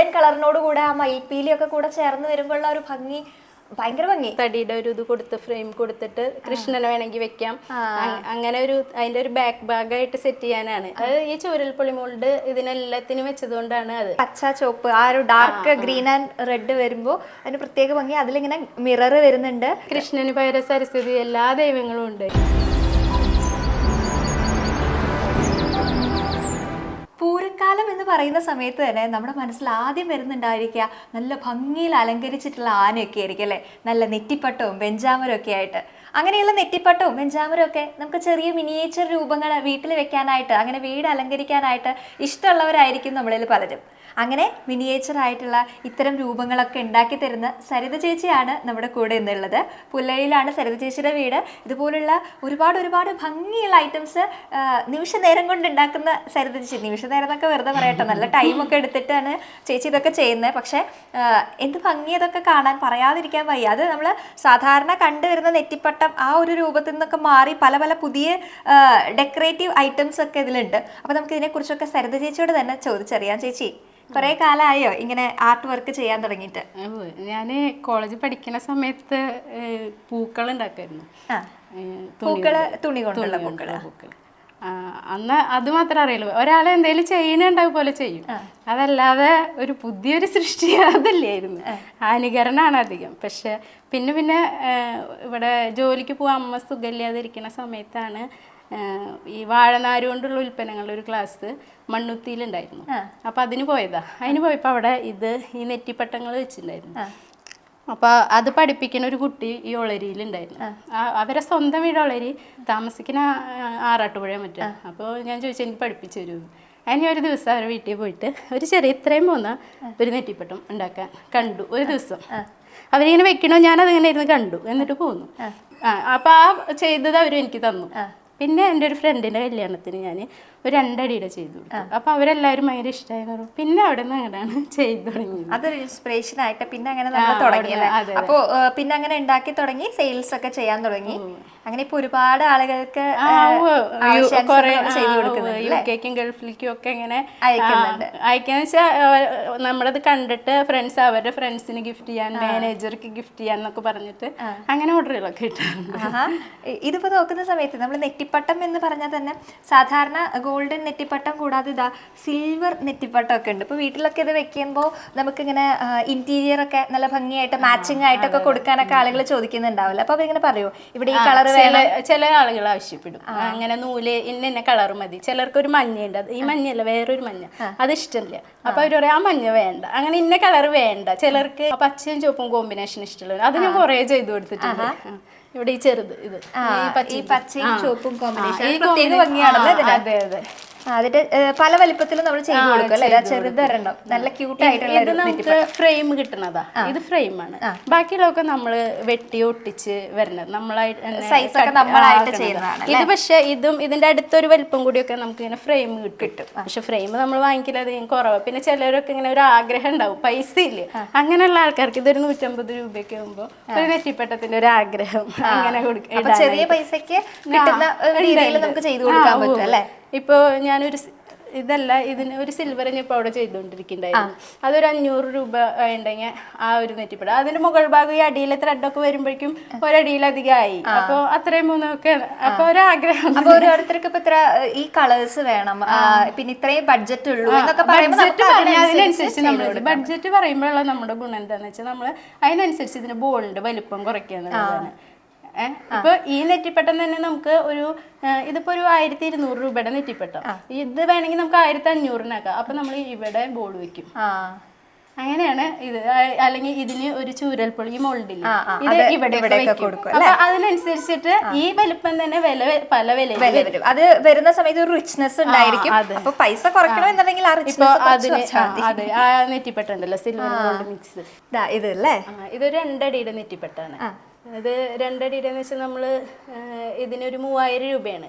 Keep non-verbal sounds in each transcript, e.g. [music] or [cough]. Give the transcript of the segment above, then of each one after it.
Golden കളറിനോട് കൂടെ ആ മയിൽപ്പീലിയൊക്കെ കൂടെ ചേർന്ന് വരുമ്പോഴുള്ള ഒരു ഭംഗി ഭയങ്കര ഭംഗി. തടിയുടെ ഒരു ഇത് കൊടുത്ത് ഫ്രെയിം കൊടുത്തിട്ട് കൃഷ്ണനെ വേണമെങ്കിൽ വെക്കാം. അങ്ങനെ ഒരു അതിന്റെ ഒരു ബാക്ക് ഭാഗമായിട്ട് സെറ്റ് ചെയ്യാനാണ്. അത് ഈ ചൂരൽ പൊളി മോൾഡ് ഇതിനെല്ലാത്തിനും വെച്ചതുകൊണ്ടാണ് അത്. പച്ച ചുവപ്പ് ആ ഒരു ഡാർക്ക് ഗ്രീൻ ആൻഡ് റെഡ് വരുമ്പോൾ അതിന് പ്രത്യേക ഭംഗി. അതിലിങ്ങനെ മിറർ വരുന്നുണ്ട്. കൃഷ്ണന് പകരം സരസ്വതി എല്ലാ ദൈവങ്ങളും ഉണ്ട്. പൂരക്കാലം എന്ന് പറയുന്ന സമയത്ത് തന്നെ നമ്മുടെ മനസ്സിൽ ആദ്യം വരുന്നുണ്ടായിരിക്കുക നല്ല ഭംഗിയിൽ അലങ്കരിച്ചിട്ടുള്ള ആനയൊക്കെ ആയിരിക്കും അല്ലേ? നല്ല നെറ്റിപ്പട്ടവും ബെഞ്ചാമരും ഒക്കെ ആയിട്ട്. അങ്ങനെയുള്ള നെറ്റിപ്പട്ടവും ബെഞ്ചാമരും ഒക്കെ നമുക്ക് ചെറിയ മിനിയേച്ചർ രൂപങ്ങൾ വീട്ടിൽ വെക്കാനായിട്ട് അങ്ങനെ വീട് അലങ്കരിക്കാനായിട്ട് ഇഷ്ടമുള്ളവരായിരിക്കും നമ്മളിൽ പലരും. അങ്ങനെ മിനിയേച്ചർ ആയിട്ടുള്ള ഇത്തരം രൂപങ്ങളൊക്കെ ഉണ്ടാക്കി തരുന്ന സരിത ചേച്ചിയാണ് നമ്മുടെ കൂടെ ഇന്നുള്ളത്. പുല്ലയിലാണ് സരിത ചേച്ചിയുടെ വീട്. ഇതുപോലുള്ള ഒരുപാട് ഒരുപാട് ഭംഗിയുള്ള ഐറ്റംസ് നിമിഷ നേരം കൊണ്ട് ഉണ്ടാക്കുന്ന സരിത ചേച്ചി. നിമിഷ നേരം എന്നൊക്കെ വെറുതെ പറയട്ടെ നല്ല ടൈമൊക്കെ എടുത്തിട്ടാണ് ചേച്ചി ഇതൊക്കെ ചെയ്യുന്നത്. പക്ഷേ എന്ത് ഭംഗി അതൊക്കെ കാണാൻ പറയാതിരിക്കാൻ വയ്യ. അത് നമ്മൾ സാധാരണ കണ്ടുവരുന്ന നെറ്റിപ്പട്ടം ആ ഒരു രൂപത്തിൽ നിന്നൊക്കെ മാറി പല പല പുതിയ ഡെക്കറേറ്റീവ് ഐറ്റംസ് ഒക്കെ ഇതിലുണ്ട്. അപ്പോൾ നമുക്ക് ഇതിനെക്കുറിച്ചൊക്കെ സരിത ചേച്ചിയോട് തന്നെ ചോദിച്ചറിയാം. ചേച്ചി കുറേ കാലമായോ ഇങ്ങനെ ആർട്ട് വർക്ക് ചെയ്യാൻ തുടങ്ങിയിട്ട്? ഞാൻ കോളേജിൽ പഠിക്കുന്ന സമയത്ത് പൂക്കൾ ഉണ്ടാക്കായിരുന്നു പൂക്കൾ തുണി കൊണ്ടുള്ള പൂക്കൾ. അന്ന് അത് മാത്രമേ അറിയുള്ളൂ. ഒരാൾ എന്തെങ്കിലും ചെയ്യണുണ്ടാവും പോലെ ചെയ്യും. അതല്ലാതെ ഒരു പുതിയൊരു സൃഷ്ടി [laughs] അതല്ലായിരുന്നു. ഹാനികരനാണ് അധികം. പക്ഷെ പിന്നെ പിന്നെ ഇവിടെ ജോലിക്ക് പോകാൻ അമ്മ സുഖമില്ലാതിരിക്കുന്ന സമയത്താണ് ഈ വാഴനാര് കൊണ്ടുള്ള ഉൽപ്പന്നങ്ങളുടെ ഒരു ക്ലാസ് മണ്ണുത്തിയിലുണ്ടായിരുന്നു. അപ്പോൾ അതിന് പോയതാ. അതിന് പോയപ്പോൾ അവിടെ ഇത് ഈ നെറ്റിപ്പട്ടങ്ങൾ വെച്ചിട്ടുണ്ടായിരുന്നു. അപ്പോൾ അത് പഠിപ്പിക്കുന്ന ഒരു കുട്ടി ഈ ഒളരിയിലുണ്ടായിരുന്നു. അവരെ സ്വന്തം വീട് ഒളരി. താമസിക്കുന്ന ആ- ആറാട്ടുപുഴ മറ്റേ. അപ്പോൾ ഞാൻ ചോദിച്ചു എനിക്ക് പഠിപ്പിച്ചു തരുമെന്ന് അതിന് ഒരു ദിവസം അവരുടെ വീട്ടിൽ പോയിട്ട് ഒരു ചെറിയ ഇത്രയും പോന്ന ഒരു നെറ്റിപ്പട്ടം ഉണ്ടാക്കാൻ കണ്ടു ഒരു ദിവസം. അവരിങ്ങനെ വെക്കണോ ഞാനതിങ്ങനെ ഇരുന്ന് കണ്ടു. എന്നിട്ട് പോന്നു. ആ. അപ്പോൾ ആ ചെയ്തത് അവർ എനിക്ക് തന്നു. പിന്നെ എന്റെ ഒരു ഫ്രണ്ടിന്റെ കല്യാണത്തിന് ഞാൻ ഒരു രണ്ടടിയുടെ ചെയ്തു കൊടുത്തു. അപ്പോൾ അവരെല്ലാവരും ഭയങ്കര ഇഷ്ടമായിരുന്നു പറഞ്ഞു. പിന്നെ അവിടെ നിന്ന് അങ്ങനെയാണ് [laughs] ചെയ്തു തുടങ്ങിയത്. അതൊരു ഇൻസ്പിറേഷൻ ആയിട്ട് പിന്നെ അങ്ങനെ നമ്മൾ തുടങ്ങി അല്ലേ? അതെ, അപ്പോ ഏഹ്, പിന്നെ അങ്ങനെ ഉണ്ടാക്കി തുടങ്ങി സെയിൽസ് ഒക്കെ ചെയ്യാൻ തുടങ്ങി. അങ്ങനെ ഇപ്പൊ ഒരുപാട് ആളുകൾക്ക് യുകെക്കും യു- കെക്കും ഗൾഫിലേക്കും ഒക്കെ ഇങ്ങനെ. അയക്കാന്ന് വെച്ചാൽ നമ്മളത് കണ്ടിട്ട് ഫ്രണ്ട്സ് അവരുടെ ഫ്രണ്ട്സിന് ഗിഫ്റ്റ് ചെയ്യാൻ മാനേജർക്ക് ഗിഫ്റ്റ് ചെയ്യാൻ എന്നൊക്കെ പറഞ്ഞിട്ട് അങ്ങനെ ഓർഡറുകളൊക്കെ കിട്ടാറുണ്ട് ആഹാ. ഇ- ഇതിപ്പോ നോക്കുന്ന സമയത്ത് നമ്മൾ നെറ്റിപ്പട്ടം എന്ന് പറഞ്ഞാൽ തന്നെ സാധാരണ ഗോൾഡൻ നെറ്റിപ്പട്ടം കൂടാതെ ഇതാ സിൽവർ നെറ്റിപ്പട്ടം ഒക്കെ ഉണ്ട്. ഇപ്പൊ വീട്ടിലൊക്കെ ഇത് വെക്കുമ്പോൾ നമുക്കിങ്ങനെ ഇന്റീരിയർ ഒക്കെ നല്ല ഭംഗിയായിട്ട് മാച്ചിങ് ആയിട്ടൊക്കെ കൊടുക്കാനൊക്കെ ആളുകൾ ചോദിക്കുന്നുണ്ടാവില്ല. അപ്പൊ അവരിങ്ങനെ പറയുമോ ഇവിടെ ഈ കളർ ചില ചില ആളുകൾ ആവശ്യപ്പെടും. അങ്ങനെ നൂൽ ഇന്ന ഇന്ന കളർ മതി. ചിലർക്ക് ഒരു മഞ്ഞയുണ്ട് ഈ മഞ്ഞല്ല വേറൊരു മഞ്ഞ. അത് ഇഷ്ടമില്ല അപ്പൊ അവർ പറയും ആ മഞ്ഞ വേണ്ട. അങ്ങനെ ഇന്ന കളർ വേണ്ട. ചിലർക്ക് പച്ചയും ചുവപ്പും കോമ്പിനേഷൻ ഇഷ്ടമുള്ള അത് ഞാൻ കുറേ ചെയ്തു കൊടുത്തിട്ടുണ്ട്. ഇവിടെ ഈ ചെറുത് ഇത്. ഈ പച്ചയും ചുവപ്പും കോമ്പിനേഷൻ അതെ അതെ. അതിന്റെ പല വലിപ്പത്തിലും നമ്മൾ ചെയ്തു കൊടുക്കും അല്ലേ? ചെറുതൊരെണ്ണം നല്ല ക്യൂട്ട് ആയിട്ടുള്ള ഇത് നമുക്ക് ഫ്രെയിം കിട്ടണതാ. ഇത് ഫ്രെയിമാണ് ബാക്കിയുള്ളതൊക്കെ നമ്മൾ വെട്ടി ഒട്ടിച്ച് വരുന്നത് നമ്മളായിട്ട് സൈസ് ഒക്കെ നമ്മളായിട്ട് ചെയ്യുന്നതാണ് ഇത് പക്ഷെ ഇതും ഇതിന്റെ അടുത്തൊരു വലിപ്പം കൂടിയൊക്കെ നമുക്ക് ഇങ്ങനെ ഫ്രെയിം കിട്ടും. പക്ഷെ ഫ്രെയിം നമ്മൾ വാങ്ങിക്കില്ല അധികം കുറവ്. പിന്നെ ചിലരൊക്കെ ഇങ്ങനെ ഒരു ആഗ്രഹം ഉണ്ടാവും. പൈസ ഇല്ല? അങ്ങനെയുള്ള ആൾക്കാർക്ക് ഇതൊരു നൂറ്റമ്പത് രൂപയൊക്കെ ആകുമ്പോൾ ഒരു നെറ്റിപ്പട്ടത്തിന്റെ ഒരു ആഗ്രഹം അങ്ങനെ കൊടുക്കും ചെറിയ പൈസയ്ക്ക് കിട്ടുന്ന രീതിയിൽ നമുക്ക് ചെയ്തു കൊടുക്കാൻ പറ്റും അല്ലേ? ഇപ്പൊ ഞാനൊരു ഇതല്ല ഇതിന് ഒരു സിൽവർ ഞാൻ ഇപ്പോൾ അവിടെ ചെയ്തുകൊണ്ടിരിക്കുന്നുണ്ടായിരുന്നു. അതൊരു അഞ്ഞൂറ് രൂപ ഉണ്ടെങ്കിൽ ആ ഒരു നെറ്റിപ്പട. അതിന്റെ മുകൾ ഭാഗം ഈ അടിയിലെ ത്രെഡൊക്കെ വരുമ്പോഴേക്കും ഒരടിയിലധികം ആയി. അപ്പോൾ അത്രയും മൂന്നൊക്കെ അപ്പോൾ ഒരാഗ്രഹം അപ്പോൾ ഓരോരുത്തർക്ക് ഇപ്പൊ ഇത്ര ഈ കളേഴ്സ് വേണം. പിന്നെ ഇത്രയും ബഡ്ജറ്റ് ഉള്ളൂ എന്നൊക്കെ അതിനനുസരിച്ച് നമ്മളോട് ബഡ്ജറ്റ് പറയുമ്പോഴുള്ള നമ്മുടെ ഗുണം എന്താണെന്ന് വെച്ചാൽ നമ്മൾ അതിനനുസരിച്ച് ഇതിന് ബോളിന്റെ വലിപ്പം കുറയ്ക്കുക എന്നുള്ളതാണ്. ഇപ്പൊ ഈ നെറ്റിപ്പട്ടം തന്നെ നമുക്ക് ഒരു ഇതിപ്പോ ഒരു ആയിരത്തി ഇരുന്നൂറ് രൂപയുടെ നെറ്റിപ്പട്ടം. ഇത് വേണമെങ്കിൽ നമുക്ക് ആയിരത്തി അഞ്ഞൂറിനാക്കാം അപ്പൊ നമ്മൾ ഇവിടെ ബോൾ വെക്കും. അങ്ങനെയാണ് ഇത് അല്ലെങ്കിൽ ഇതിന് ഒരു ചൂരൽപ്പൊളി ആ, ഇത് ഇവിടെ കൊടുക്കും, അപ്പൊ അതിനനുസരിച്ചിട്ട് ഈ വലിപ്പം തന്നെ വില പല വില വരും. അത് വരുന്ന സമയത്ത് ഒരു റിച്ച്നെസ് ഉണ്ടായിരിക്കും. അപ്പൊ പൈസ കുറയ്ക്കണമെന്നുണ്ടെങ്കിൽ എന്നുണ്ടെങ്കിൽ ഇപ്പൊ അതിന് ആ, അതെ ആ നെറ്റിപ്പട്ടുണ്ടല്ലോ സിൽവർ ഗോൾഡ് മിക്സ് ഇത് അല്ലേ? ഇതൊരു രണ്ടടിയുടെ നെറ്റിപ്പെട്ടാണ്. ഇത് രണ്ടടിയുടെ എന്ന് വെച്ചാൽ നമ്മൾ ഇതിനൊരു മൂവായിരം രൂപയാണ്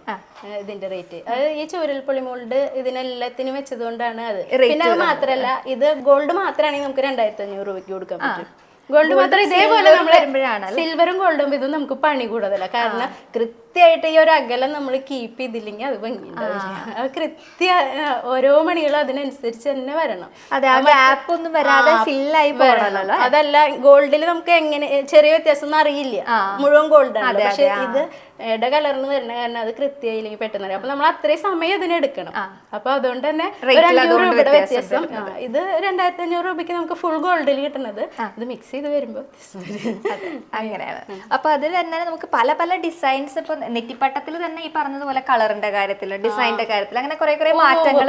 ഇതിന്റെ റേറ്റ്. അത് ഈ ചൂരൽപ്പൊളി മോൾഡ് ഇതിനെല്ലാത്തിനും വെച്ചതുകൊണ്ടാണ് അത്. പിന്നെ അത് മാത്രല്ല ഇത് ഗോൾഡ് മാത്രമാണെങ്കിൽ നമുക്ക് രണ്ടായിരത്തി അഞ്ഞൂറ് രൂപയ്ക്ക് കൊടുക്കാൻ പറ്റും. ഗോൾഡ് മാത്രം ഇതേപോലെ നമ്മൾ സിൽവറും ഗോൾഡും ഇതും നമുക്ക് പണി കൂടുതലാണ് കാരണം കൃത്യം കൃത്യമായിട്ട് ഈ ഒരു അകലം നമ്മൾ കീപ്പ് ചെയ്തില്ലെങ്കിൽ അത് ഭംഗിയുണ്ടാവില്ല. കൃത്യ ഓരോ മണികളും അതിനനുസരിച്ച് തന്നെ വരണം. അതെ ആ ഗ്യാപ്പ് ഒന്നും വരാതെ ഫില്ലായി അതല്ല ഗോൾഡിൽ നമുക്ക് എങ്ങനെ ചെറിയ വ്യത്യാസം ഒന്നും അറിയില്ല മുഴുവൻ ഗോൾഡ് ആണ്. പക്ഷെ ഇത് ഇട കലർന്ന് വരുന്ന കാരണം അത് കൃത്യമായില്ലെങ്കിൽ പെട്ടെന്ന് അറിയാം അപ്പൊ നമ്മൾ അത്രയും സമയം അതിന് എടുക്കണം. അപ്പൊ അതുകൊണ്ട് തന്നെ ഒരു അഞ്ഞൂറ് രൂപയുടെ വ്യത്യാസം ഇത് രണ്ടായിരത്തി അഞ്ഞൂറ് രൂപയ്ക്ക് നമുക്ക് ഫുൾ ഗോൾഡിൽ കിട്ടുന്നത്. അത് മിക്സ് ചെയ്ത് വരുമ്പോൾ അങ്ങനെയാണ്. അപ്പൊ അതിൽ തന്നെ നമുക്ക് പല പല ഡിസൈൻസ് ഇപ്പൊ നെറ്റിപ്പട്ടത്തിൽ തന്നെ ഈ പറഞ്ഞതുപോലെ കളറിന്റെ കാര്യത്തിൽ ഡിസൈനിന്റെ കാര്യത്തിൽ അങ്ങനെ കുറെ കുറെ മാറ്റങ്ങൾ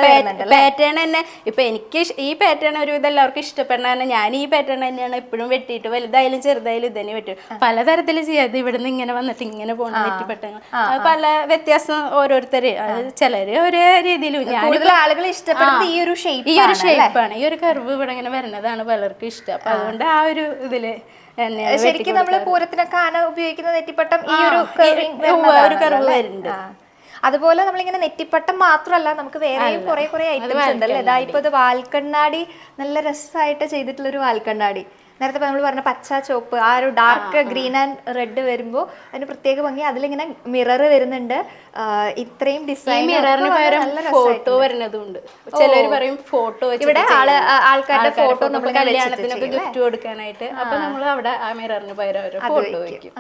പാറ്റേൺ തന്നെ. ഇപ്പൊ എനിക്ക് ഈ പാറ്റേൺ ഒരുവിധം എല്ലാവർക്കും ഇഷ്ടപ്പെടുന്ന കാരണം ഞാൻ ഈ പാറ്റേൺ തന്നെയാണ് എപ്പോഴും വെട്ടിയിട്ട് വലുതായാലും ചെറുതായാലും ഇത് തന്നെ വെട്ടും പലതരത്തിൽ ചെയ്യാതെ ഇവിടുന്ന് ഇങ്ങനെ വന്നിട്ട് ഇങ്ങനെ പോകണം നെറ്റിപ്പട്ടങ്ങൾ. പല വ്യത്യാസം ഓരോരുത്തര്. ചിലര് ഒരേ രീതിയിലും ഞാൻ ആളുകൾ ഇഷ്ടപ്പെടുന്നത് ഈ ഒരു ഷേപ്പ് ഈ ഒരു ഷേപ്പാണ് ഈ ഒരു കർവ് ഇവിടെ ഇങ്ങനെ വരുന്നതാണ് പലർക്കും ഇഷ്ടം. അപ്പൊ അതുകൊണ്ട് ആ ഒരു ഇതിൽ ശരിക്കും നമ്മൾ പൂരത്തിനൊക്കെ ആന ഉപയോഗിക്കുന്ന നെറ്റിപ്പട്ടം ഈ ഒരു ഒരു? വരുന്നുണ്ട്. അതുപോലെ നമ്മളിങ്ങനെ നെറ്റിപ്പട്ടം മാത്രമല്ല നമുക്ക് വേറെ കുറെ കുറെ ഐറ്റംസ് ഉണ്ടല്ലോ? ഇതാ ഇപ്പൊ ഇത് വാൽക്കണ്ണാടി നല്ല രസമായിട്ട് ചെയ്തിട്ടുള്ള ഒരു വാൽക്കണ്ണാടി. നേരത്തെ നമ്മൾ പറഞ്ഞ പച്ച ചുവപ്പ് ആ ഒരു ഡാർക്ക് ഗ്രീൻ ആൻഡ് റെഡ് വരുമ്പോൾ അതിന് പ്രത്യേക ഭംഗി. അതിലിങ്ങനെ മിറർ വരുന്നുണ്ട്. ഇത്രയും ഡിസൈൻ ഫോട്ടോ വരുന്നതുണ്ട്. ചിലർ പറയും ഫോട്ടോ ഇവിടെ ആൾക്കാരുടെ ഫോട്ടോ നമ്മൾ കല്യാണത്തിനൊക്കെ ഗിഫ്റ്റ് കൊടുക്കാനായിട്ട്. അപ്പൊ നമ്മൾ അവിടെ ആ മിററിന് പകരം ഫോട്ടോ വെക്കും.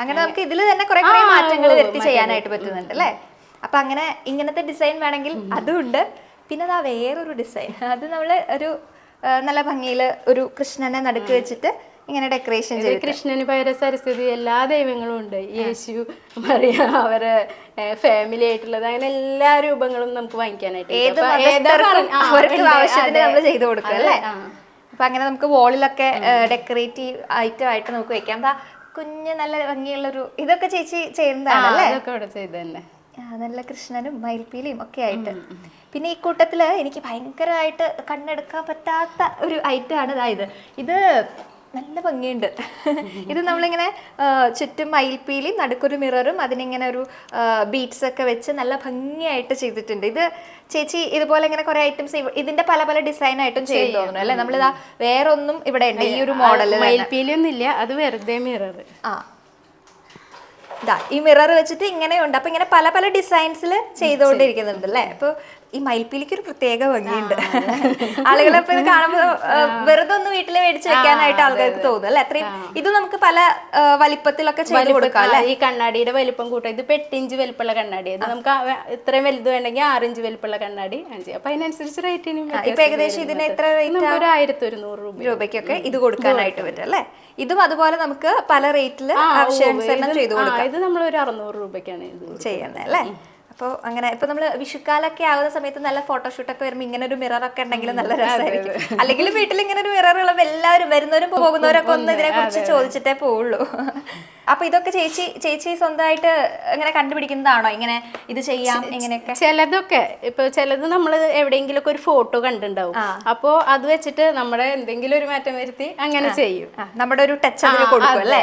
അങ്ങനെ നമുക്ക് ഇതിൽ തന്നെ കുറെ കുറെ മാറ്റങ്ങൾ വരുത്തി ചെയ്യാനായിട്ട് പറ്റുന്നുണ്ട് അല്ലേ? അപ്പൊ അങ്ങനെ ഇങ്ങനത്തെ ഡിസൈൻ വേണമെങ്കിൽ അതും ഉണ്ട്. പിന്നെ അതാ വേറൊരു ഡിസൈൻ അത് നമ്മൾ ഒരു നല്ല ഭംഗിയിൽ ഒരു കൃഷ്ണനെ നടുക്ക് വെച്ചിട്ട് ഇങ്ങനെ ഡെക്കറേഷൻ ചെയ്തു കൃഷ്ണന് പകരം സരസ്വതി എല്ലാ ദൈവങ്ങളും ഉണ്ട്. യേശു മറിയ അവരെ ഫാമിലി ആയിട്ടുള്ളത്. അങ്ങനെ എല്ലാ രൂപങ്ങളും നമുക്ക് വാങ്ങിക്കാനായിട്ട്. ഏത് അവർക്ക് ആവശ്യത്തിന് നമ്മൾ ചെയ്തു കൊടുക്കുക അല്ലേ? അപ്പൊ അങ്ങനെ നമുക്ക് വോളിലൊക്കെ ഡെക്കറേറ്റീവ് ഐറ്റം ആയിട്ട് നമുക്ക് വെക്കാം. കുഞ്ഞ് നല്ല ഭംഗിയുള്ളൊരു ഇതൊക്കെ ചേച്ചി ചെയ്യുന്നതാണ് അല്ലേ നല്ല കൃഷ്ണനും മയിൽപ്പീലിയും ഒക്കെ ആയിട്ട്. പിന്നെ ഈ കൂട്ടത്തിൽ എനിക്ക് ഭയങ്കരമായിട്ട് കണ്ണെടുക്കാൻ പറ്റാത്ത ഒരു ഐറ്റം ആണ്. അതായത് ഇത് നല്ല ഭംഗിയുണ്ട്. ഇത് നമ്മളിങ്ങനെ ചുറ്റും മയിൽപ്പീലി നടുക്കൊരു മിററും അതിനിങ്ങനെ ഒരു ബീഡ്സ് ഒക്കെ വെച്ച് നല്ല ഭംഗിയായിട്ട് ചെയ്തിട്ടുണ്ട്. ഇത് ചേച്ചി ഇതുപോലെ ഇങ്ങനെ കുറെ ഐറ്റംസ് ഇതിന്റെ പല പല ഡിസൈൻ ആയിട്ടും ചെയ്തു തോന്നുന്നു അല്ലെ? നമ്മളിതാ വേറൊന്നും ഇവിടെ ഉണ്ട് ഈ ഒരു മോഡൽ മയിൽപ്പീലിയൊന്നും ഇല്ല അത് വെറുതെ മിറർ ആ. ഇതാ ഈ മിറർ വെച്ചിട്ട് ഇങ്ങനെയുണ്ട്. അപ്പൊ ഇങ്ങനെ പല പല ഡിസൈൻസിൽ ചെയ്തുകൊണ്ടിരിക്കുന്നുണ്ട് അല്ലേ? അപ്പൊ ഈ മയിൽപ്പീലിക്ക് ഒരു പ്രത്യേക ഭംഗിയുണ്ട്. [laughs] ആളുകളെ ഇപ്പൊ ഇത് കാണുമ്പോൾ വെറുതെ ഒന്ന് വീട്ടിൽ മേടിച്ച് വെക്കാനായിട്ട് ആൾക്കാർക്ക് തോന്നും അല്ലെ? അത്രയും ഇത് നമുക്ക് പല വലിപ്പത്തിലൊക്കെ ചെയ്ത് കൊടുക്കാം ഈ കണ്ണാടിയുടെ വലിപ്പം കൂട്ടാം ഇത് പെട്ടിഞ്ച് വലിപ്പമുള്ള കണ്ണാടി. അത് നമുക്ക് ഇത്രയും വലുത് വേണമെങ്കിൽ ആറിഞ്ച് വലിപ്പമുള്ള കണ്ണാടി അപ്പൊ അതിനനുസരിച്ച് റേറ്റിനും ഇപ്പൊ ഏകദേശം ഇതിന് എത്ര റേറ്റ്? ഒരു ആയിരത്തി ഒരുന്നൂറ് രൂപ രൂപയ്ക്കൊക്കെ ഇത് കൊടുക്കാനായിട്ട് പറ്റും അല്ലെ? ഇതും അതുപോലെ നമുക്ക് പല റേറ്റിൽ ആവശ്യാനുസരണം ചെയ്തു കൊടുക്കാം. ഇത് നമ്മൾ ഒരു അറുന്നൂറ് രൂപയ്ക്കാണ് ചെയ്യുന്നത് അല്ലേ? അപ്പോൾ അങ്ങനെ ഇപ്പൊ നമ്മൾ വിഷുക്കാലൊക്കെ ആവുന്ന സമയത്ത് നല്ല ഫോട്ടോഷൂട്ടൊക്കെ വരുമ്പോൾ ഇങ്ങനെ ഒരു മിറർ ഒക്കെ ഉണ്ടെങ്കിൽ നല്ല രസമായിരിക്കും അല്ലെങ്കിൽ വീട്ടിൽ ഇങ്ങനെ ഒരു ഉള്ളപ്പോൾ എല്ലാവരും വരുന്നവരും പോകുന്നവരൊക്കെ ഒന്ന് ഇതിനെ കുറിച്ച് ചോദിച്ചിട്ടേ പോവുള്ളൂ. അപ്പൊ ഇതൊക്കെ ചേച്ചി ചേച്ചി സ്വന്തമായിട്ട് ഇങ്ങനെ കണ്ടുപിടിക്കുന്നതാണോ? ഇങ്ങനെ ഇത് ചെയ്യാം ഇങ്ങനെയൊക്കെ? ചിലതൊക്കെ ഇപ്പൊ ചിലത് നമ്മൾ എവിടെയെങ്കിലും ഒക്കെ ഒരു ഫോട്ടോ കണ്ടിട്ടുണ്ടാവും അപ്പോ അത് വെച്ചിട്ട് നമ്മുടെ എന്തെങ്കിലും ഒരു മാറ്റം വരുത്തി അങ്ങനെ ചെയ്യും. നമ്മുടെ ഒരു ടച്ച് അതിന് കൊടുക്കും അല്ലേ?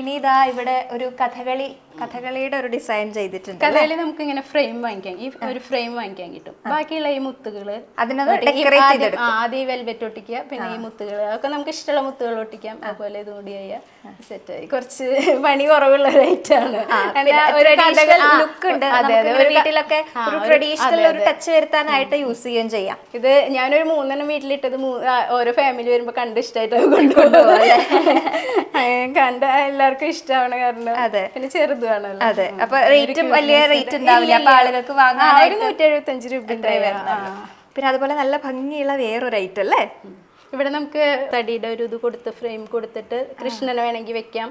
ഇനി ഇതാ ഇവിടെ ഒരു കഥകളി കഥകളിയുടെ ഒരു ഡിസൈൻ ചെയ്തിട്ടുണ്ട് കഥകളി നമുക്ക് ഇങ്ങനെ ഫ്രെയിം വാങ്ങിക്കാം ഈ ഒരു ഫ്രെയിം വാങ്ങിക്കാൻ കിട്ടും. ബാക്കിയുള്ള ഈ മുത്തുകൾ ആദ്യം- ഈ വെൽവെറ്റ് ഒട്ടിക്കുക പിന്നെ ഈ മുത്തുകൾ അതൊക്കെ നമുക്ക് ഇഷ്ടമുള്ള മുത്തുകൾ ഒട്ടിക്കാം അതുപോലെ ഇത് കൂടി സെറ്റ് ആയി. കുറച്ച് പണി കുറവുള്ള ഒരു ഐറ്റാണ് വീട്ടിലൊക്കെ ഒരു ട്രഡീഷണൽ ഒരു ടച്ച് വരുത്താനായിട്ട് യൂസ് ചെയ്യുകയും ചെയ്യാം. ഇത് ഞാനൊരു മൂന്നെണ്ണം വീട്ടിലിട്ടത് ഓരോ ഫാമിലി വരുമ്പോ കണ്ട് ഇഷ്ടമായിട്ട് കൊണ്ടുപോകും. [laughs] കണ്ട എല്ലാവർക്കും ഇഷ്ടമാണ് കാരണം. അതെ. പിന്നെ ചെറുതുമാണല്ലോ അതെ. അപ്പൊ റേറ്റും വലിയ റേറ്റ് ഉണ്ടാവില്ല. അപ്പൊ ആളുകൾക്ക് വാങ്ങാൻ നൂറ്റി എഴുപത്തി അഞ്ച് രൂപ പിന്നെ അതുപോലെ നല്ല ഭംഗിയുള്ള വേറൊരു ഐറ്റം അല്ലേ? ഇവിടെ നമുക്ക് തടിയുടെ ഒരു ഇത് കൊടുത്ത് ഫ്രെയിം കൊടുത്തിട്ട് കൃഷ്ണനെ വേണമെങ്കിൽ വെക്കാം.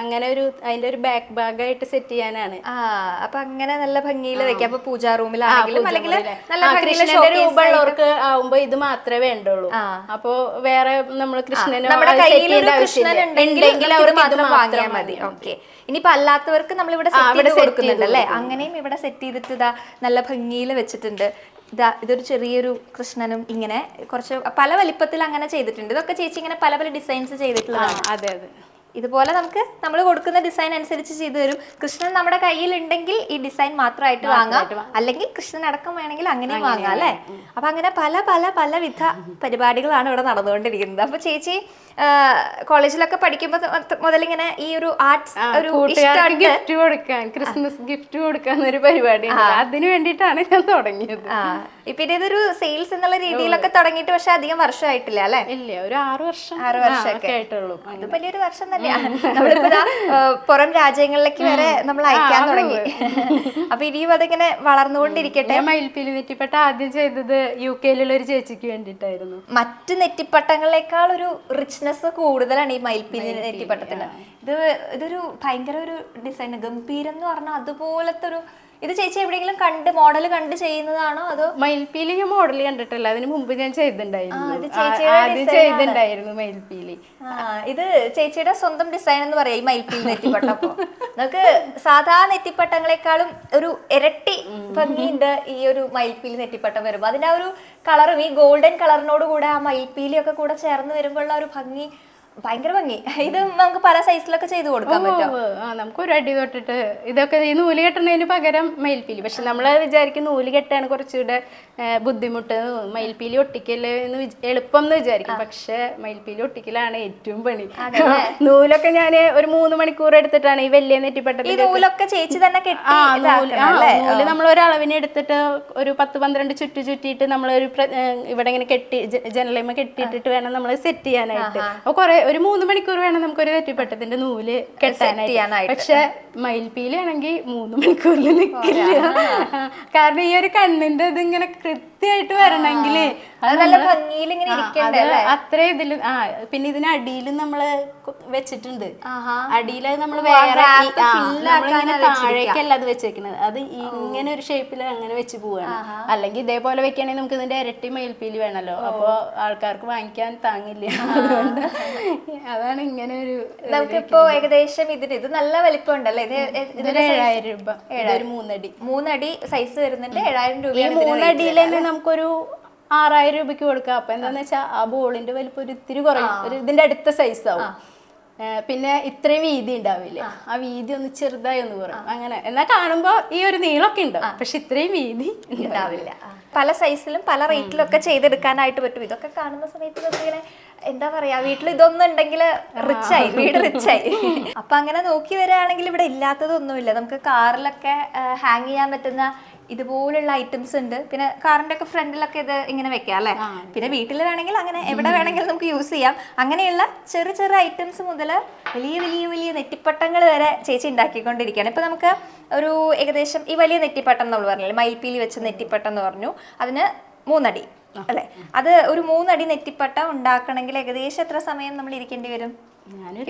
അങ്ങനെ ഒരു അതിന്റെ ഒരു ബാക്ക് ഭാഗമായിട്ട് സെറ്റ് ചെയ്യാനാണ്. അപ്പൊ അങ്ങനെ നല്ല ഭംഗിയിൽ വെക്കാം. അപ്പൊ പൂജാ റൂമിലാണെങ്കിലും അല്ലെങ്കിൽ നല്ല കൃഷ്ണന്റെ രൂപമുള്ളവർക്ക് ആവുമ്പോ ഇത് മാത്രമേ വേണ്ടുള്ളൂ. അപ്പോ വേറെ നമ്മൾ കൃഷ്ണനെ വാങ്ങിയാൽ മതി. ഓക്കെ. ഇനിയിപ്പോ അല്ലാത്തവർക്ക് നമ്മൾ ഇവിടെ സെറ്റ് ചെയ്ത് കൊടുക്കുന്നുണ്ട് അല്ലേ? അങ്ങനെയും ഇവിടെ സെറ്റ് ചെയ്തിട്ട് ഇതാ നല്ല ഭംഗിയിൽ വെച്ചിട്ടുണ്ട്. ഇതാ ഇതൊരു ചെറിയൊരു കൃഷ്ണനും ഇങ്ങനെ കുറച്ച് പല വലിപ്പത്തിൽ അങ്ങനെ ചെയ്തിട്ടുണ്ട്. ഇതൊക്കെ ചേച്ചി ഇങ്ങനെ പല പല ഡിസൈൻസ് ചെയ്തിട്ടുള്ളതാണ്. അതെ അതെ. ഇതുപോലെ നമുക്ക് നമ്മൾ കൊടുക്കുന്ന ഡിസൈൻ അനുസരിച്ച് ചെയ്തു തരും. കൃഷ്ണൻ നമ്മുടെ കയ്യിൽ ഉണ്ടെങ്കിൽ ഈ ഡിസൈൻ മാത്രമായിട്ട് വാങ്ങാം. അല്ലെങ്കിൽ കൃഷ്ണൻ അടക്കം വേണമെങ്കിൽ അങ്ങനെയും വാങ്ങാം അല്ലേ? അപ്പൊ അങ്ങനെ പല പല പല വിധ പരിപാടികളാണ് ഇവിടെ നടന്നുകൊണ്ടിരിക്കുന്നത്. അപ്പൊ ചേച്ചി കോളേജിലൊക്കെ പഠിക്കുമ്പോൾ മുതൽ ഇങ്ങനെ ഈ ഒരു ആർട്സ് ഒരു ഗിഫ്റ്റ് കൊടുക്കാൻ ക്രിസ്മസ് ഗിഫ്റ്റ് കൊടുക്കാൻ ഒരു പരിപാടി അതിനു വേണ്ടിയിട്ടാണ് ഞാൻ തുടങ്ങിയത്. പിന്നെ ഇതൊരു സെയിൽസ് എന്നുള്ള രീതിയിലൊക്കെ തുടങ്ങിയിട്ട് പക്ഷെ അധികം വർഷമായിട്ടില്ല അല്ലേ? ഇല്ല ഒരു ആറ് വർഷം ആറ് വർഷമൊക്കെ. ആയിട്ടുള്ളൂ. അത് വലിയൊരു വർഷം തന്നെയാണ് നമ്മളിപ്പോ പുറം രാജ്യങ്ങളിലേക്ക് വരെ നമ്മൾ അയക്കാൻ തുടങ്ങി. അപ്പൊ ഇനിയും അതിങ്ങനെ വളർന്നുകൊണ്ടിരിക്കട്ടെ. ഞാൻ നെറ്റിപ്പട്ട ആദ്യം ചെയ്തത് യു കെയിലുള്ള ഒരു ചേച്ചിക്ക് വേണ്ടിയിട്ടായിരുന്നു. മറ്റു നെറ്റിപ്പട്ടങ്ങളെക്കാൾ ഒരു റിച്ച്നെസ് കൂടുതലാണ് ഈ മയിൽപ്പീലി നെറ്റിപ്പട്ടത്തിന് ഇത് ഇതൊരു ഭയങ്കര ഒരു ഡിസൈൻ ഗംഭീരം എന്ന് പറഞ്ഞാൽ അതുപോലത്തെ ഒരു ഇത് ചേച്ചി എവിടെയെങ്കിലും കണ്ട് മോഡൽ കണ്ട് ചെയ്യുന്നതാണോ അതോ? മയിൽപ്പീലി ഞാൻ മോഡൽ കണ്ടിട്ടില്ല. അതിന് മുമ്പ് ഞാൻ ചെയ്തിട്ടുണ്ടായിരുന്നു. ആദ്യം ചെയ്തിട്ടുണ്ടായിരുന്നു മയിൽപ്പീലി ഇത് ചേച്ചിയുടെ സ്വന്തം ഡിസൈൻ എന്ന് പറയാം ഈ മയിൽപ്പീൽ നെറ്റിപ്പട്ടം അപ്പൊ നമുക്ക് സാധാ നെറ്റിപ്പട്ടങ്ങളെക്കാളും ഒരു ഇരട്ടി ഭംഗിയുണ്ട് ഈ ഒരു മയിൽപീലി നെറ്റിപ്പട്ടം വരുമ്പോൾ അതിന്റെ ആ ഒരു കളറും ഈ ഗോൾഡൻ കളറിനോട് കൂടെ ആ മയിൽപീലി ഒക്കെ കൂടെ ചേർന്ന് വരുമ്പോഴുള്ള ഒരു ഭംഗി ഭയങ്കര ഭംഗി. ഇത് നമുക്ക് പല സൈസിലൊക്കെ ചെയ്ത് കൊടുക്കാൻ പറ്റും. ആ നമുക്ക് ഒരു അടി തൊട്ടിട്ട് ഇതൊക്കെ ഈ നൂൽ കെട്ടണതിന് പകരം മയിൽപ്പീലി. പക്ഷെ നമ്മൾ വിചാരിക്കും നൂൽ കെട്ടാണ് കുറച്ചുകൂടെ ബുദ്ധിമുട്ട് മയിൽപ്പീലി ഒട്ടിക്കൽ എന്ന് എളുപ്പം എന്ന് വിചാരിക്കും. പക്ഷെ മയിൽപ്പീലി ഒട്ടിക്കലാണ് ഏറ്റവും പണി. [laughs] നൂലൊക്കെ ഞാൻ ഒരു മൂന്ന് മണിക്കൂർ എടുത്തിട്ടാണ് ഈ വലിയ ഈ നെറ്റിപ്പട്ടത്തിന്റെ നൂലൊക്കെ ചേച്ചി തന്നെ കെട്ടി നൂൽ നമ്മൾ ഒരു അളവിനെ എടുത്തിട്ട് ഒരു പത്ത് പന്ത്രണ്ട് ചുറ്റു ചുറ്റിയിട്ട് നമ്മൾ ഒരു ഇവിടെ ഇങ്ങനെ കെട്ടി ജനലേമ കെട്ടിയിട്ടിട്ട് വേണം നമ്മൾ സെറ്റ് ചെയ്യാനായിട്ട്. അപ്പൊ കുറെ ഒരു മൂന്ന് മണിക്കൂർ വേണം നമുക്കൊരു നെറ്റിപ്പട്ടത്തിന്റെ നൂൽ കെട്ടാനായിട്ട്. പക്ഷെ മയിൽപ്പീലി ആണെങ്കിൽ മൂന്ന് മണിക്കൂറിൽ നിൽക്കില്ല കാരണം ഈ ഒരു കണ്ണിന്റെ ഇത് ഇങ്ങനെ കൃത്യമായിട്ട് വരണമെങ്കിൽ അത് നല്ല ഭംഗിയിൽ ഇങ്ങനെ ഇരിക്കണ്ടേ അത് അത്ര ഇതിൽ ആ പിന്നെ ഇതിന് അടിയിലും നമ്മൾ വെച്ചിട്ടുണ്ട്. അടിയിൽ അടിയിൽ നമ്മൾ വേറെ താഴേക്കല്ല അത് വെച്ചേക്കുന്നത് അത് ഇങ്ങനെ ഒരു ഷേപ്പിൽ അങ്ങനെ വെച്ച് പോവാണ്. അല്ലെങ്കിൽ ഇതേപോലെ വെക്കുകയാണെങ്കിൽ നമുക്ക് ഇതിന്റെ ഇരട്ടി മയിൽപ്പീലി വേണല്ലോ. അപ്പൊ ആൾക്കാർക്ക് വാങ്ങിക്കാൻ താങ്ങില്ല. അതുകൊണ്ട് അതാണ് ഇങ്ങനെ ഒരു നമുക്കിപ്പോ ഏകദേശം ഇതിന് ഇത് നല്ല വലിപ്പം ഉണ്ടല്ലേ ഇത് ഇതിന്റെ ഇതൊരു ഏഴായിരം രൂപ. ഏഴായിരം. മൂന്നടി. മൂന്നടി സൈസ് വരുന്നുണ്ട്. ഏഴായിരം രൂപ മൂന്നടിയിൽ തന്നെ നമുക്കൊരു ആറായിരം രൂപയ്ക്ക് കൊടുക്കുക അപ്പൊ എന്താന്ന് വെച്ചാൽ ആ ബോളിന്റെ വലിപ്പം ഒരു ഇത്തിരി കുറയും. ഒരു ഇതിന്റെ അടുത്ത സൈസ് ആവും. പിന്നെ ഇത്രയും വീതി ഉണ്ടാവില്ലേ? ആ. വീതി ഒന്ന് ചെറുതായി ഒന്ന് കുറയും. അങ്ങനെ. എന്നാൽ കാണുമ്പോ ഈ ഒരു നീളമൊക്കെ ഉണ്ട്. പക്ഷെ ഇത്രയും വീതി ഉണ്ടാവില്ല. പല സൈസിലും പല റേറ്റിലും ഒക്കെ ചെയ്തെടുക്കാനായിട്ട് പറ്റും. ഇതൊക്കെ കാണുന്ന സമയത്ത് ഇങ്ങനെ എന്താ പറയാ വീട്ടിൽ ഇതൊന്നും ഉണ്ടെങ്കിൽ റിച്ചായി വീട് റിച്ചായി അപ്പൊ അങ്ങനെ നോക്കി വരികയാണെങ്കിൽ ഇവിടെ ഇല്ലാത്തതൊന്നുമില്ല. നമുക്ക് കാറിലൊക്കെ ഹാങ് ചെയ്യാൻ പറ്റുന്ന ഇതുപോലുള്ള ഐറ്റംസ് ഉണ്ട്. പിന്നെ കാറിന്റെ ഒക്കെ ഫ്രണ്ടിലൊക്കെ ഇത് ഇങ്ങനെ വെക്കാം അല്ലേ? പിന്നെ വീട്ടിൽ വേണമെങ്കിൽ അങ്ങനെ എവിടെ വേണമെങ്കിലും നമുക്ക് യൂസ് ചെയ്യാം. അങ്ങനെയുള്ള ചെറിയ ചെറിയ ഐറ്റംസ് മുതൽ വലിയ വലിയ വലിയ നെറ്റിപ്പട്ടങ്ങൾ വരെ ചേച്ചി ഉണ്ടാക്കിക്കൊണ്ടിരിക്കുകയാണ്. ഇപ്പൊ നമുക്ക് ഒരു ഏകദേശം ഈ വലിയ നെറ്റിപ്പട്ടം നമ്മൾ പറഞ്ഞില്ലേ? മയിൽപ്പീലി വെച്ച നെറ്റിപ്പട്ടം എന്ന് പറഞ്ഞു. അതിന് മൂന്നടി അല്ലെ? അത് ഒരു മൂന്നടി നെറ്റിപ്പട്ട ഉണ്ടാക്കണമെങ്കിൽ ഏകദേശം എത്ര സമയം നമ്മൾ ഇരിക്കേണ്ടി വരും?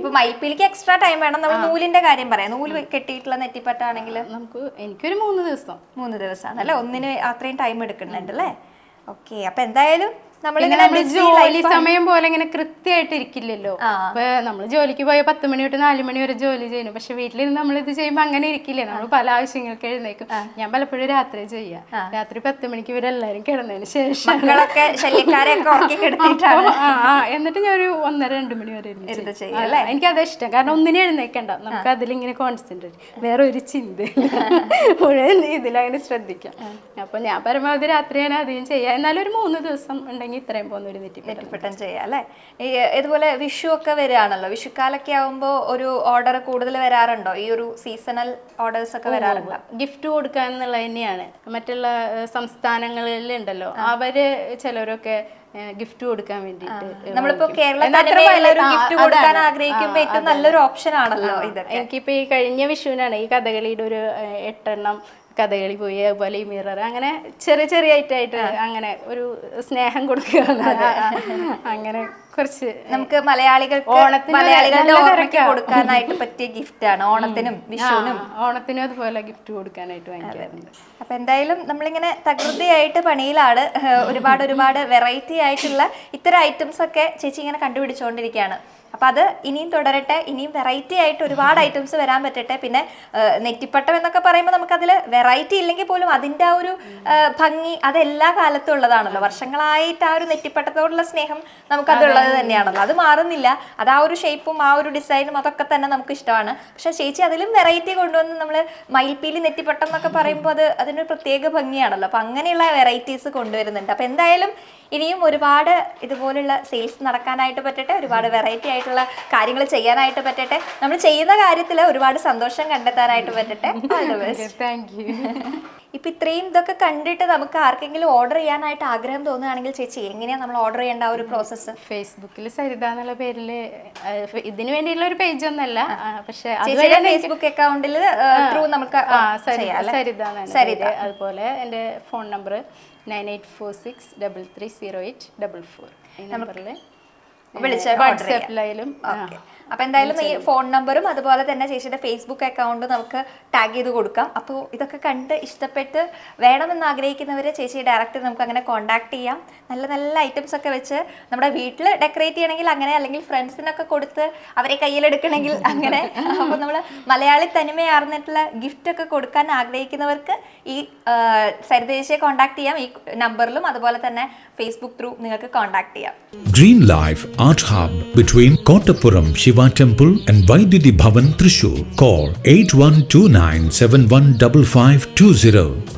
ഇപ്പൊ മയിൽപ്പീലിക്ക് എക്സ്ട്രാ ടൈം വേണം. നമ്മൾ നൂലിന്റെ കാര്യം പറയാം. നൂൽ കെട്ടിയിട്ടുള്ള നെറ്റിപ്പട്ടാണെങ്കിൽ നമുക്ക് എനിക്കൊരു മൂന്ന് ദിവസം. മൂന്ന് ദിവസമാണ് അല്ലെ? ഒന്നിന് അത്രയും ടൈം എടുക്കുന്നുണ്ട് അല്ലേ? ഓക്കെ അപ്പൊ എന്തായാലും നമ്മളിങ്ങനെ ജോലി സമയം പോലെ ഇങ്ങനെ കൃത്യമായിട്ട് ഇരിക്കില്ലല്ലോ അപ്പൊ ഇപ്പൊ നമ്മൾ ജോലിക്ക് പോയ പത്ത് മണി തൊട്ട് നാല് മണി വരെ ജോലി ചെയ്യുന്നു. പക്ഷെ വീട്ടിലിരുന്ന് നമ്മൾ ഇത് ചെയ്യുമ്പോൾ അങ്ങനെ ഇരിക്കില്ല? നമ്മൾ പല ആവശ്യങ്ങൾക്ക് എഴുന്നേക്കും ഞാൻ പലപ്പോഴും രാത്രി ചെയ്യാം. രാത്രി പത്ത് മണിക്ക് ഇവരെല്ലാരും കിടന്നതിന് ശേഷം. എന്നിട്ട് ഞാൻ ഒരു ഒന്നര രണ്ട് മണി വരെ എനിക്ക് അത് ഇഷ്ടം. കാരണം ഒന്നിനെ എഴുന്നേക്കണ്ട നമുക്ക് അതിലിങ്ങനെ കോൺസെൻട്രേറ്റ് വേറെ ഒരു ചിന്തയില്ല [laughs] മുഴുവൻ ഇതിലങ്ങനെ ശ്രദ്ധിക്കാം. അപ്പൊ ഞാൻ പരമാവധി രാത്രി ഞാൻ അധികം ചെയ്യാം. എന്നാലും ഒരു മൂന്ന് ദിവസം ഉണ്ടെങ്കിൽ ഇത്രയും പോകുന്ന ഒരു നെറ്റി നെറ്റിപ്പട്ടം ചെയ്യാം അല്ലേ? ഈ ഇതുപോലെ വിഷു ഒക്കെ വരികയാണല്ലോ വിഷുക്കാലൊക്കെ ആവുമ്പോൾ ഒരു ഓർഡർ കൂടുതൽ വരാറുണ്ടോ? ഈ ഒരു സീസണൽ ഓർഡേഴ്സ് ഒക്കെ വരാറുണ്ടോ? ഗിഫ്റ്റ് കൊടുക്കുക എന്നുള്ളത് തന്നെയാണ്. മറ്റുള്ള ഉണ്ടല്ലോ. അവർ ചിലരൊക്കെ ഗിഫ്റ്റ് കൊടുക്കാൻ വേണ്ടിയിട്ട് നമ്മളിപ്പോ കേരളത്തിൽ ഗിഫ്റ്റ് കൊടുക്കാൻ. ആഗ്രഹിക്കുമ്പോൾ ഏറ്റവും നല്ലൊരു ഓപ്ഷൻ ആണല്ലോ ഇത് എനിക്കിപ്പോ ഈ കഴിഞ്ഞ വിഷുവിനാണ് ഈ കഥകളിയുടെ ഒരു എട്ടെണ്ണം കഥകളി പോയി അതുപോലെ ഈ മിറർ അങ്ങനെ ചെറിയ ചെറിയ ആയിട്ടായിട്ട് അങ്ങനെ ഒരു സ്നേഹം കൊടുക്കുക അങ്ങനെ കുറച്ച് നമുക്ക് മലയാളികൾ ഓണത്തിന് മലയാളികളുടെ ഓർമ്മയ്ക്ക് കൊടുക്കാനായിട്ട് പറ്റിയ ഗിഫ്റ്റ് ആണ് ഓണത്തിനും വിഷുവിനും. ഓണത്തിനും അതുപോലെ ഗിഫ്റ്റ് കൊടുക്കാനായിട്ട് വാങ്ങിക്കാറുണ്ട്. അപ്പൊ എന്തായാലും നമ്മളിങ്ങനെ തകൃതിയായിട്ട് പണിയിലാണ് ഒരുപാട് ഒരുപാട് വെറൈറ്റി ആയിട്ടുള്ള ഇത്തരം ഐറ്റംസ് ഒക്കെ ചേച്ചി ഇങ്ങനെ കണ്ടുപിടിച്ചുകൊണ്ടിരിക്കുകയാണ് അപ്പൊ അത് ഇനിയും തുടരട്ടെ ഇനിയും വെറൈറ്റി ആയിട്ട് ഒരുപാട് ഐറ്റംസ് വരാൻ പറ്റട്ടെ. പിന്നെ നെറ്റിപ്പട്ടം എന്നൊക്കെ പറയുമ്പോൾ നമുക്കതിൽ വെറൈറ്റി ഇല്ലെങ്കിൽ പോലും അതിന്റെ ആ ഒരു ഭംഗി അത് എല്ലാ കാലത്തും ഉള്ളതാണല്ലോ. വർഷങ്ങളായിട്ട് ആ ഒരു നെറ്റിപ്പട്ടത്തോടുള്ള സ്നേഹം നമുക്കതുള്ളത് തന്നെയാണല്ലോ. അത് മാറുന്നില്ല. അത് ആ ഒരു ഷേപ്പും ആ ഒരു ഡിസൈനും അതൊക്കെ തന്നെ നമുക്ക് ഇഷ്ടമാണ്. പക്ഷേ ചേച്ചി അതിലും വെറൈറ്റി കൊണ്ടുവന്ന് നമ്മൾ മയിൽപ്പീലി നെറ്റിപ്പട്ടം എന്നൊക്കെ പറയുമ്പോൾ അത് അതിനൊരു പ്രത്യേക ഭംഗിയാണല്ലോ. അപ്പൊ അങ്ങനെയുള്ള വെറൈറ്റീസ് കൊണ്ടുവരുന്നുണ്ട്. അപ്പൊ എന്തായാലും ഇനിയും ഒരുപാട് ഇതുപോലുള്ള സെയിൽസ് നടക്കാനായിട്ട് പറ്റട്ടെ ഒരുപാട് വെറൈറ്റി ആയിട്ടുള്ള കാര്യങ്ങൾ ചെയ്യാനായിട്ട് പറ്റട്ടെ. നമ്മൾ ചെയ്യുന്ന കാര്യത്തിൽ ഒരുപാട് സന്തോഷം കണ്ടെത്താനായിട്ട് പറ്റട്ടെ. [laughs] താങ്ക് യു [laughs] ഇപ്പൊ ഇത്രയും ഇതൊക്കെ കണ്ടിട്ട് നമുക്ക് ആർക്കെങ്കിലും ഓർഡർ ചെയ്യാനായിട്ട് ആഗ്രഹം തോന്നുകയാണെങ്കിൽ ചേച്ചി എങ്ങനെയാ നമ്മൾ ഓർഡർ ചെയ്യേണ്ട ആ ഒരു പ്രോസസ്സ് ഫേസ്ബുക്കിൽ സരിത എന്നുള്ള പേരിൽ ഇതിനു വേണ്ടിയുള്ള ഒരു പേജ് ഒന്നല്ല. പക്ഷേ ചേച്ചിയുടെ ഫേസ്ബുക്ക് അക്കൗണ്ടിൽ ത്രൂ നമുക്ക് സരിത സരിത. അതുപോലെ എന്റെ phone number nine eight four six double three zero eight double four ഈ നമ്പറിൽ വിളിച്ച് വാട്സാപ്പിലായാലും ഓക്കെ അപ്പൊ എന്തായാലും ഈ ഫോൺ നമ്പറും അതുപോലെ തന്നെ ചേച്ചിയുടെ ഫേസ്ബുക്ക് അക്കൗണ്ടും നമുക്ക് ടാഗ് ചെയ്ത് കൊടുക്കാം. അപ്പോൾ ഇതൊക്കെ കണ്ട് ഇഷ്ടപ്പെട്ട് വേണമെന്ന് ആഗ്രഹിക്കുന്നവർ ചേച്ചി ഡയറക്റ്റ് നമുക്ക് അങ്ങനെ കോൺടാക്ട് ചെയ്യാം. നല്ല നല്ല ഐറ്റംസ് ഒക്കെ വെച്ച് നമ്മുടെ വീട്ടിൽ ഡെക്കറേറ്റ് ചെയ്യണമെങ്കിൽ അങ്ങനെ അല്ലെങ്കിൽ ഫ്രണ്ട്സിനൊക്കെ കൊടുത്ത് അവരെ കയ്യിലെടുക്കണമെങ്കിൽ അങ്ങനെ. [laughs] അപ്പോൾ നമ്മൾ മലയാളി തനിമയാർന്നിട്ടുള്ള ഗിഫ്റ്റ് ഒക്കെ കൊടുക്കാൻ ആഗ്രഹിക്കുന്നവർക്ക് ഈ സരിതേശിയെ സരിത കോൺടാക്ട് ചെയ്യാം. ഈ നമ്പറിലും അതുപോലെ തന്നെ ഫേസ്ബുക്ക് ത്രൂ നിങ്ങൾക്ക് കോൺടാക്ട് ചെയ്യാം. Green life art Art between Kottappuram Kottapuram Shiva Temple and Vaidyuti Bhavan Trishur. Call 8129 715520.